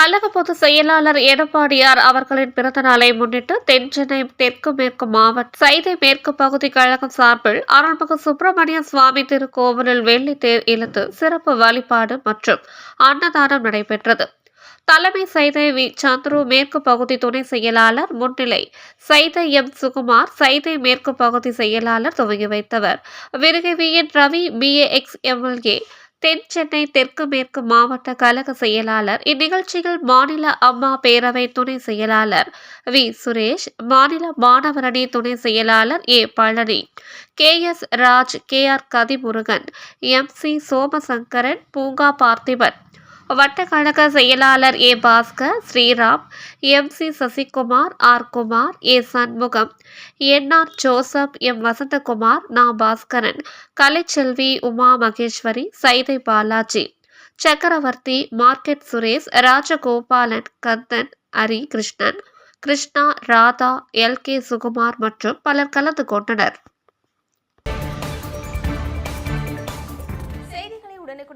கழக பொதுச் செயலாளர் எடப்பாடியார் அவர்களின் பிறந்த நாளை முன்னிட்டு தென் சென்னை தெற்கு மேற்கு மாவட்ட சைதை மேற்கு பகுதி கழகம் சார்பில் அருள்மிகு சுப்பிரமணிய சுவாமி திருக்கோவிலில் வெள்ளி தேர் இழுத்து சிறப்பு வழிபாடு மற்றும் அன்னதானம் நடைபெற்றது. தலைமை சைதை வி. சந்துரு மேற்கு பகுதி துணை செயலாளர் முன்னிலை சைதை எம். சுகுமார் சைதை மேற்கு பகுதி செயலாளர் துவங்கி வைத்தவர். விருகவியின் Ravi B A ex MLA தென் சென்னை தெற்கு மேற்கு மாவட்ட கழக செயலாளர் இந்நிகழ்ச்சியில் மாநில அம்மா பேரவை துணை செயலாளர் வி. சுரேஷ் மாநில மாணவரணி துணை செயலாளர் A. Palani K. S. Raj K. R. Kathimurugan M. C. Somasankaran பூங்கா பார்த்திபன் வட்டக்கழக செயலாளர் A Baskar Sriram M C Sasikumar R Kumar A Shanmugam N R Joseph M Vasanthakumar நா Baskaran Kalaiselvi Uma Maheswari Saidai Balaji Chakravarthy market Suresh Rajagopalan Kandan Hari Krishnan Krishna Radha L K Sukumar மற்றும் பலர் கலந்து கொண்டனர்.